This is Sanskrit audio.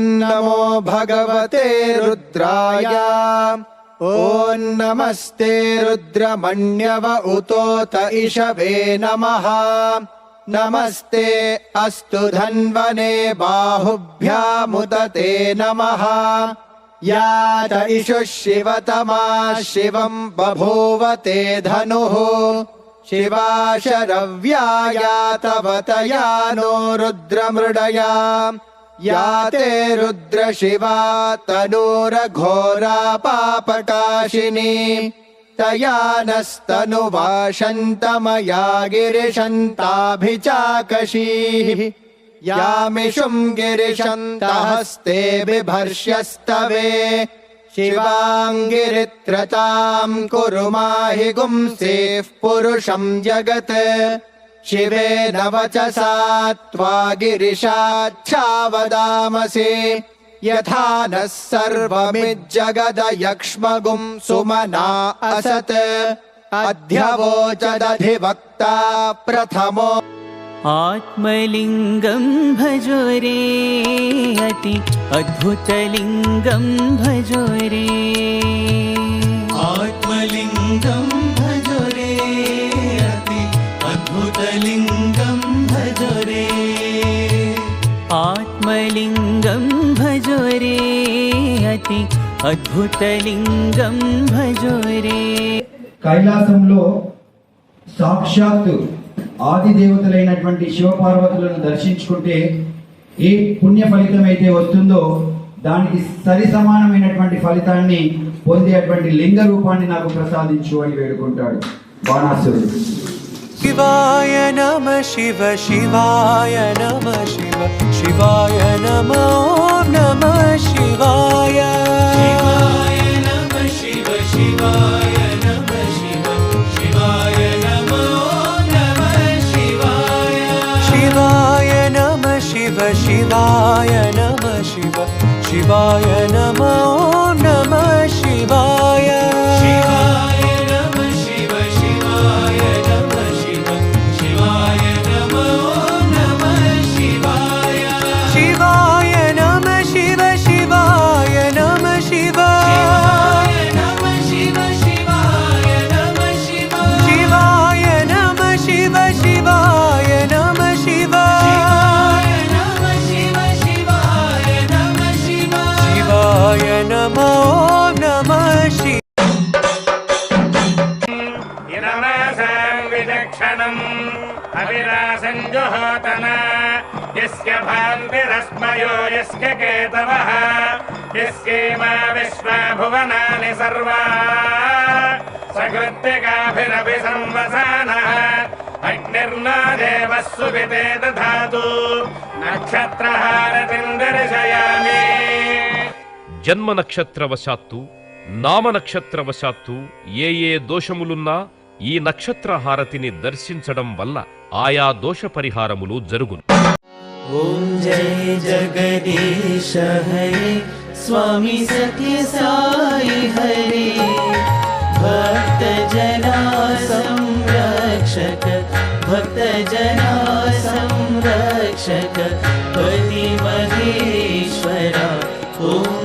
नमो भगवते रुद्राय। ॐ नमस्ते रुद्रमण्यव उतोत इषवे नमः। नमस्ते अस्तु धन्वने बाहुभ्यामुत ते नमः। या त इषुः शिवतमा शिवम् बभूव ते धनुः। शिवा शरव्याया तव नो रुद्रमृडया। या ते रुद्रशिवा तनूरघोरा पापकाशिनी तया नस्तनुवाशन्तमया गिरिशन्ताभिचाकशीः यामिषुम् गिरिशन्तहस्ते बिभर्ष्यस्तवे शिवाङ्गिरित्रताम् कुरु माहि गुंसेः पुरुषम् जगत् शिवेन वचसा त्वा गिरिशाच्छावदामसि यथा नः सर्वमिज्जगदयक्ष्मगुम् सुमना असत्। अध्यवोचदधिवक्ता प्रथमो। आत्मलिङ्गं भजो रे अति अद्भुतलिङ्गं भजो रे। आत्मलिङ्गं अद्भुतलिङ्गं भजो रे आत्मलिङ्गं भजो रे अति अद्भुतलिङ्गं भजो रे కైలాసంలో సాక్షాత్తు ఆది దేవతలైనటువంటి శివపార్వతులను దర్శించుకుంటే ఏ పుణ్య ఫలితం అయితే వస్తుందో దానికి సరి సమానమైనటువంటి ఫలితాన్ని పొందేటువంటి లింగ రూపాన్ని నాకు ప్రసాదించు అని వేడుకుంటాడు బాణాసురుడు शिवाय नमः शिव शिवाय नमः शिव शिवाय नमो नमः शिवाय शिवाय नमः शिव शिवाय नमः शिव शिवाय नमो नमः शिवाय शिवाय नमः शिव शिवाय नमः शिव शिवाय नमो नमः इनमासाम् विचक्षणम् अविरासञ्जुहोतन यस्य भान्तिरस्मयो यस्य केतवः यस्येमा विश्वा भुवनानि सर्वा सकृत्तिकाभिरपि संवसानः अग्निर्नो देवः सुविते दधातु नक्षत्रहारतिम् दर्शयामि జన్మ నక్షత్రవశాత్తు నామ నక్షత్రవశాత్తు ఏ ఏ దోషములున్నా ఈ నక్షత్ర హారతిని దర్శించడం వల్ల ఆయా దోష పరిహారములు జరుగును. ఓం జయ జగదీశ హరి స్వామి సత్య సాయి హరి. భక్త జనా సంరక్షక భక్త జనా సంరక్షక పతి మహేశ్వర. ఓం